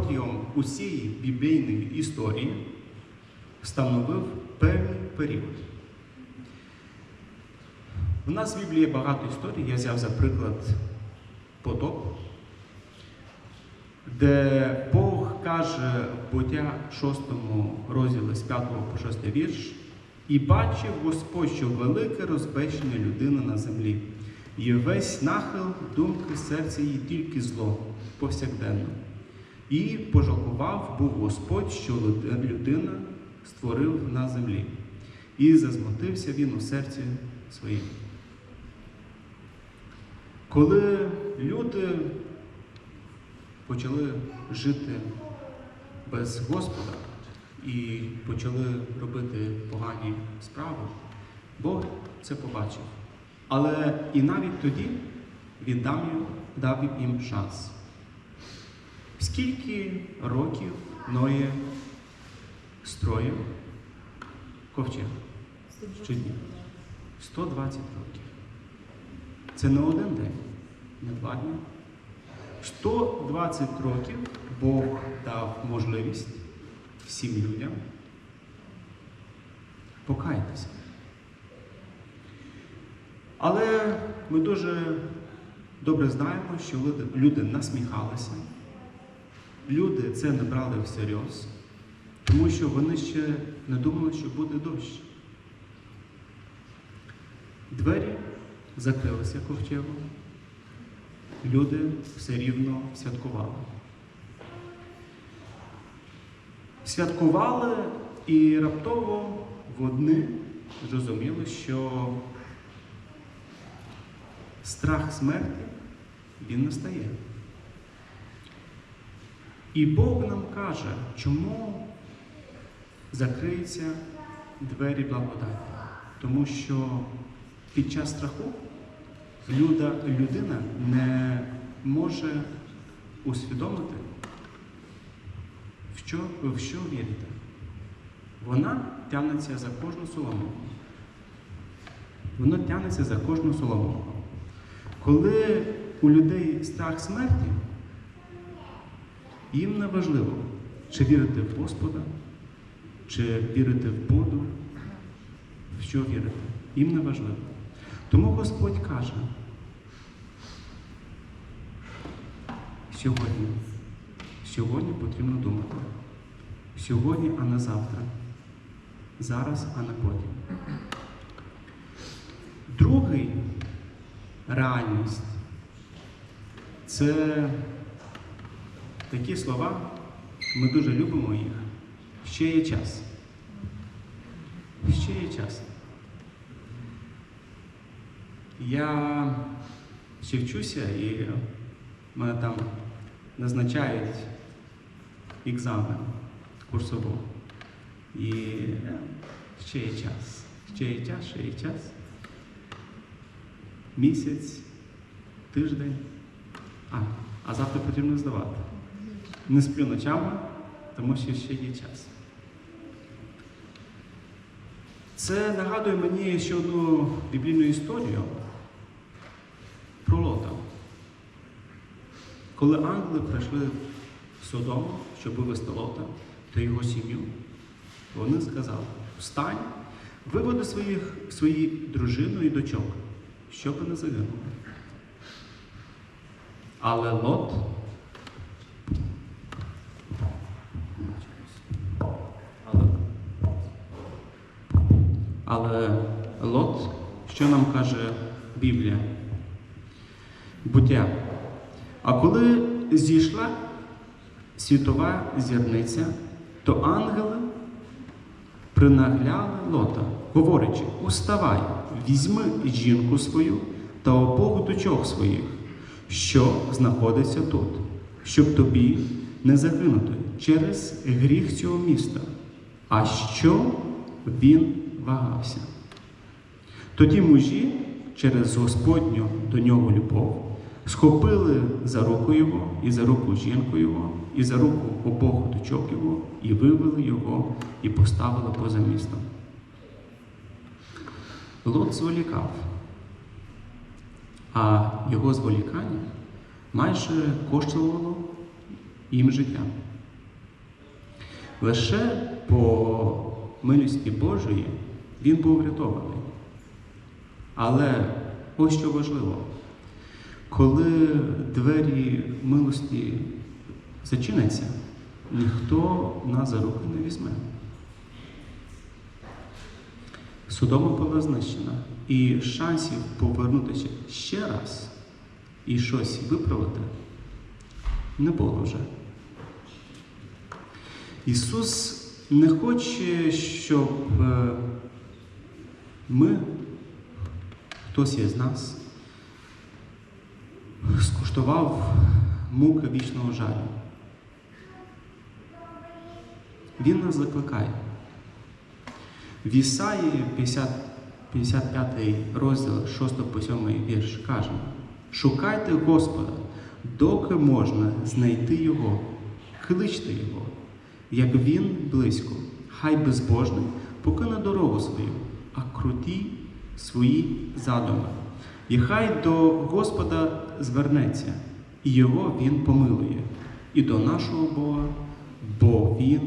протягом усієї біблійної історії становив певний період. У нас в Біблії багато історій. Я взяв за приклад потоп, де Бог каже в буття 6 розділі з 5 по 6 вірш, і бачив Господь, що велике розбещення людини на землі, і весь нахил думки серця її тільки зло повсякденно. І пожалкував був Господь, що люд- людина створив на землі, і зазмотився він у серці своїм. Коли люди почали жити без Господа і почали робити погані справи, Бог це побачив. Але і навіть тоді він дав їм шанс. Скільки років Ноє строїв ковчег? Щодня. 120 років. Це не один день, не два дні. 120 років Бог дав можливість всім людям покаятися. Але ми дуже добре знаємо, що люди, насміхалися, люди це не брали всерйоз, тому що вони ще не думали, що буде дощ. Двері закрилися ковчегом. Люди все рівно святкували. Святкували і раптово вони зрозуміли, що страх смерті він настає. І Бог нам каже, чому закриються двері благодаті. Тому що під час страху люда, людина не може усвідомити, в що, в що вірити. Вона тягнеться за кожну соломинку. Вона тягнеться за кожну соломинку. Коли у людей страх смерті, їм не важливо, чи вірити в Господа, чи вірити в Бога, в що вірити. Їм не важливо. Тому Господь каже, сьогодні, сьогодні потрібно думати. Сьогодні, а не завтра. Зараз, а не потім. Другий реальність це такі слова, ми дуже любимо їх. Ще є час. Ще є час. Я ще вчуся і мене там назначають екзамен курсово. І е, ще є час. Ще є час, ще є час. Місяць, тиждень. А, а завтра потрібно здавати. Не сплю ночами, тому що ще є час. Це нагадує мені ще одну біблійну історію про Лота. Коли ангели прийшли в Содому, щоб вивезти Лота та його сім'ю, вони сказали: встань, виведи своїх, свої дружину і дочок, щоб не загинули. Але Лот але але Лот, що нам каже Біблія? Буття. А коли зійшла світова зірниця, то ангели принагляли Лота, говорячи: Уставай, візьми жінку свою та обох дочок своїх, що знаходиться тут, щоб тобі не загинути через гріх цього міста. А що він вагався? Тоді мужі через Господню до нього любов схопили за руку його, і за руку жінку його, і за руку обох дочок його, і вивели його, і поставили поза містом. Лот зволікав, а його зволікання майже коштувало їм життя. Лише по милості Божої він був врятований. Але ось що важливо, коли двері милості зачиняться, ніхто нас за руки не візьме. Судома була знищена, і шансів повернутися ще раз і щось виправити не було вже. Ісус не хоче, щоб е, ми, хтось із нас, скуштував муки вічного жалю. Він нас закликає. В Ісаї 50, 55 розділ 6 по 7 вірш каже: Шукайте Господа, доки можна знайти Його, кличте Його, як Він близько, хай безбожний покине дорогу свою, а круті свої задуми. І хай до Господа звернеться, і Його Він помилує, і до нашого Бога, бо Він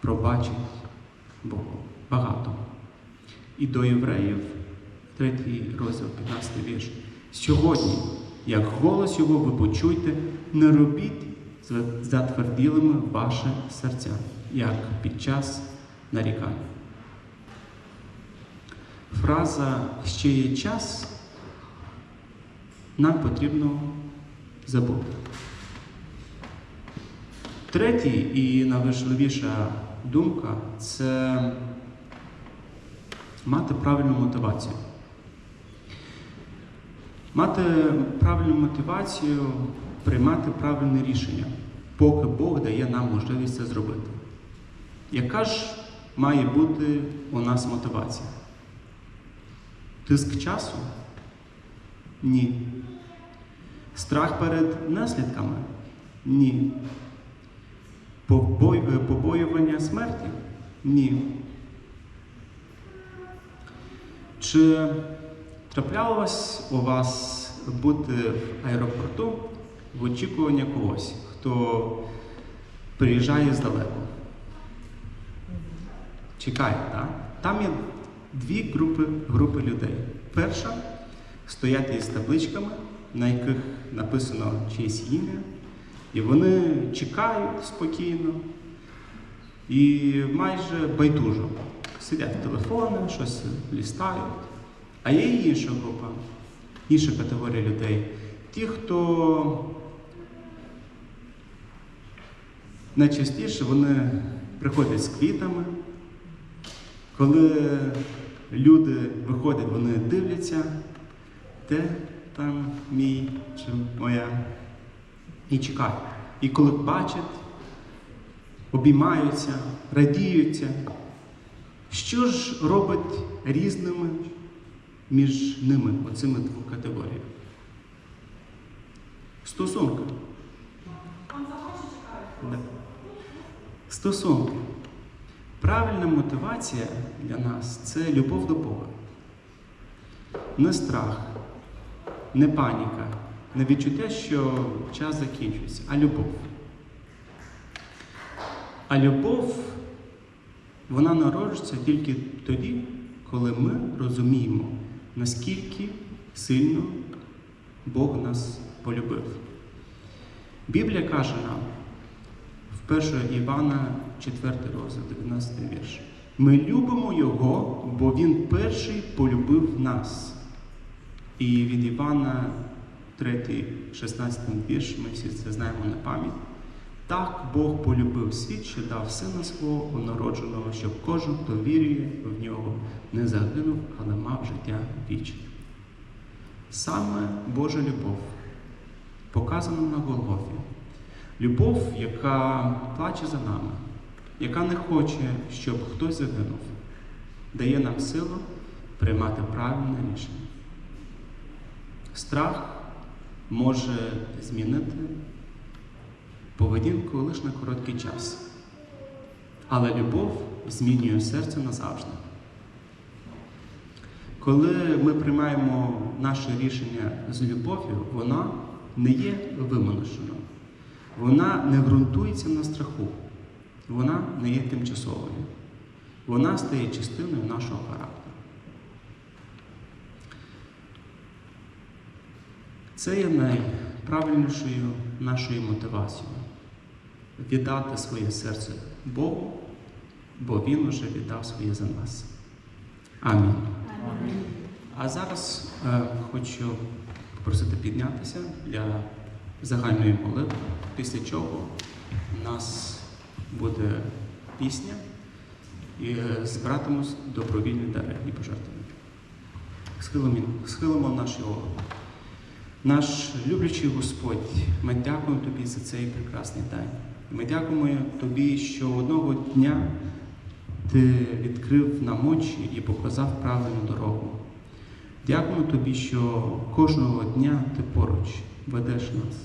пробачить Богу багато. І до євреїв, 3 розділ 15 вірш. Сьогодні, як голос його ви почуйте, не робіть затверділими ваше серця, як під час нарікання. Фраза ще є час нам потрібно забути. Третій і найважливіша думка це мати правильну мотивацію. Мати правильну мотивацію, приймати правильне рішення, поки Бог дає нам можливість це зробити. Яка ж має бути у нас мотивація? Тиск часу? Ні. Страх перед наслідками? Ні. Побой... Побоювання смерті? Ні. Чи траплялось у вас бути в аеропорту в очікуванні когось, хто приїжджає здалеку? Чекає, так? Там є дві групи, групи людей. Перша стоять із табличками, на яких написано чиєсь ім'я, і вони чекають спокійно і майже байдужо. Сидять в телефони, щось лістають. А є і інша група, інша категорія людей. Ті, хто найчастіше вони приходять з квітами. Коли люди виходять, вони дивляться, де там мій чи моя, і чекають. І коли бачать, обіймаються, радіються. Що ж робить різними між ними, оцими двох категоріями? Стосунки. Стосунки. Правильна мотивація для нас це любов до Бога. Не страх, не паніка, не відчуття, що час закінчується, а любов. А любов, вона народжується тільки тоді, коли ми розуміємо, наскільки сильно Бог нас полюбив. Біблія каже нам в 1 Івана 4 розділ, 19 вірш. Ми любимо Його, бо Він перший полюбив нас. І від Івана 3, 16 вірш, ми всі це знаємо на пам'ять. Так Бог полюбив світ, що дав сина свого народженого, щоб кожен, хто вірує в нього, не загинув, але мав життя вічне. Саме Божа любов показана на Голгофі. Любов, яка плаче за нами, яка не хоче, щоб хтось загинув, дає нам силу приймати правильне рішення. Страх може змінити поведінку лише на короткий час. Але любов змінює серце назавжди. Коли ми приймаємо наше рішення з любов'ю, вона не є вимушеною. вона не ґрунтується на страху, вона не є тимчасовою. Вона стає частиною нашого характеру. Це є найправильнішою нашою мотивацією віддати своє серце Богу, бо Він уже віддав своє за нас. Амінь. А зараз е, хочу попросити піднятися для загальної молитви, після чого нас буде пісня і е, збиратимось добровільні дари і пожертвування. Схилимо, схилимо наші голови. Наш люблячий Господь, ми дякуємо Тобі за цей прекрасний день. Ми дякуємо Тобі, що одного дня Ти відкрив нам очі і показав правильну дорогу. Дякуємо Тобі, що кожного дня Ти поруч ведеш нас,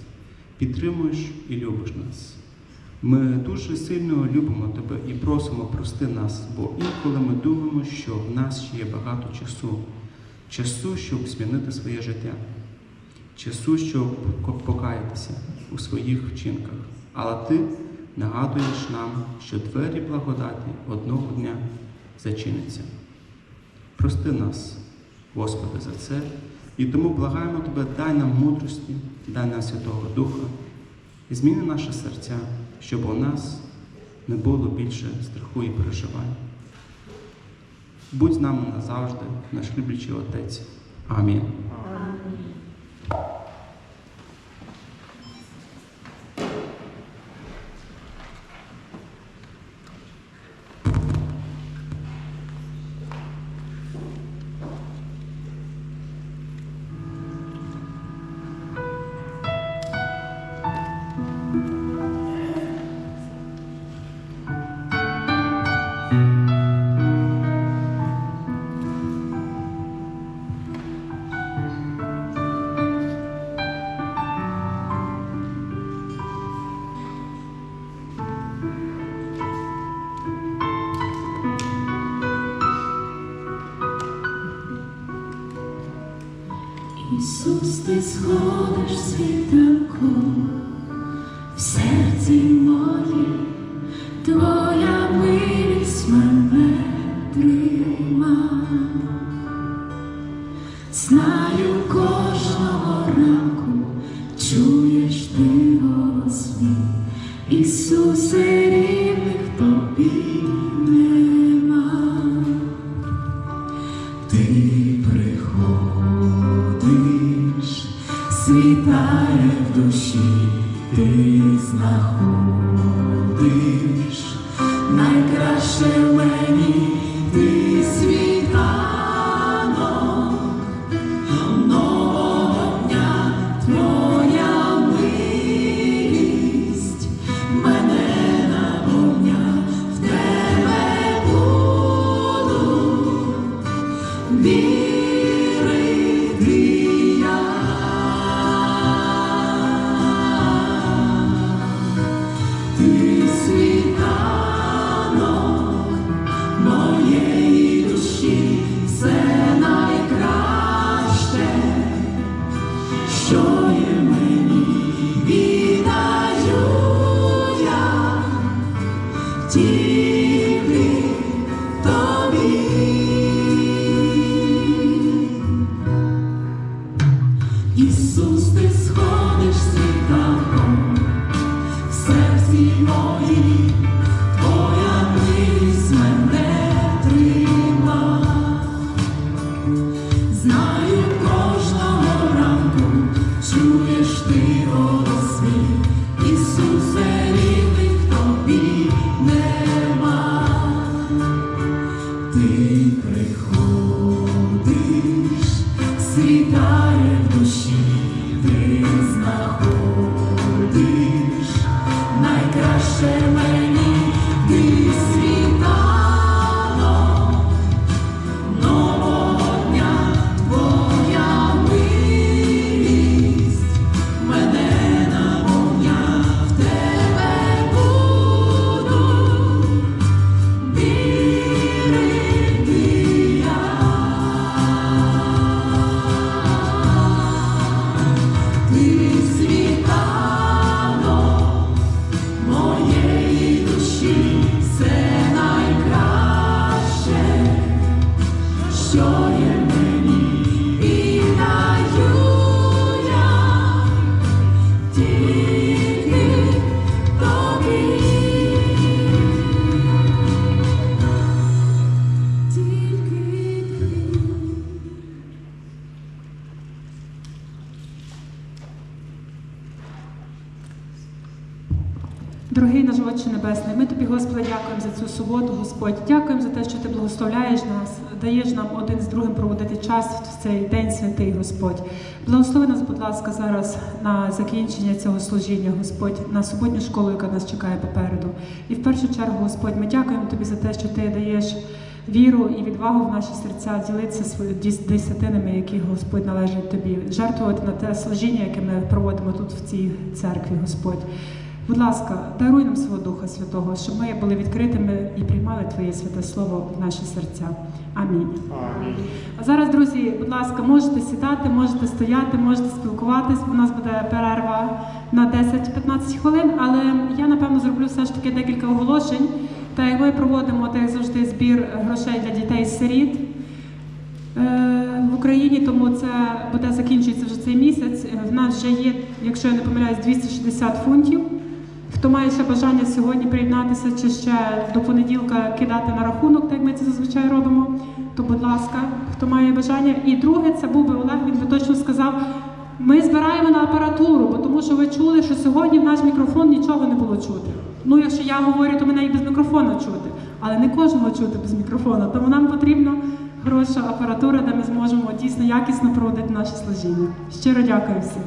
підтримуєш і любиш нас. Ми дуже сильно любимо Тебе і просимо прости нас, бо інколи ми думаємо, що в нас ще є багато часу, часу, щоб змінити своє життя часу, щоб покаятися у своїх вчинках. Але ти нагадуєш нам, що двері благодаті одного дня зачиняться. Прости нас, Господи, за це, і тому благаємо Тебе, дай нам мудрості, дай нам Святого Духа, і зміни наше серця, щоб у нас не було більше страху і переживань. Будь з нами назавжди, наш люблячий Отець. Амінь. Ісус, ти сходиш світанком в серці моїм, твоя милість мене трима. Знаю кожного ранку, чуєш ти голос мій, ти знаходиш найкраще мені, Дорогий наш Отче Небесний, ми тобі, Господи, дякуємо за цю суботу, Господь. Дякуємо за те, що ти благословляєш нас даєш нам один з другим проводити час в цей день святий, Господь. Благослови нас, будь ласка, зараз на закінчення цього служіння, Господь, на суботню школу, яка нас чекає попереду. І в першу чергу, Господь, ми дякуємо тобі за те, що ти даєш віру і відвагу в наші серця, ділитися своїми десятинами, які Господь належать тобі, жертвувати на те служіння, яке ми проводимо тут в цій церкві, Господь. Будь ласка, даруй нам свого Духа Святого, щоб ми були відкритими і приймали Твоє святе Слово в наші серця. Амінь. А зараз, друзі, будь ласка, можете сідати, можете стояти, можете спілкуватись. У нас буде перерва на 10-15 хвилин, але я напевно зроблю все ж таки декілька оголошень. Так як ми проводимо, так як завжди, збір грошей для дітей-сиріт. Е, в Україні, тому це буде закінчується вже цей місяць. Е, В нас вже є, якщо я не помиляюсь, 260 фунтів. Хто має ще бажання сьогодні приєднатися чи ще до понеділка кидати на рахунок, так як ми це зазвичай робимо, то будь ласка, хто має бажання. І друге, це був би Олег, він би точно сказав. Ми збираємо на апаратуру, бо тому що ви чули, що сьогодні в наш мікрофон нічого не було чути. Ну, якщо я говорю, то мене і без мікрофона чути, але не кожного чути без мікрофона. Тому нам потрібно хороша апаратура, де ми зможемо дійсно якісно проводити наші служіння. Щиро дякую всім.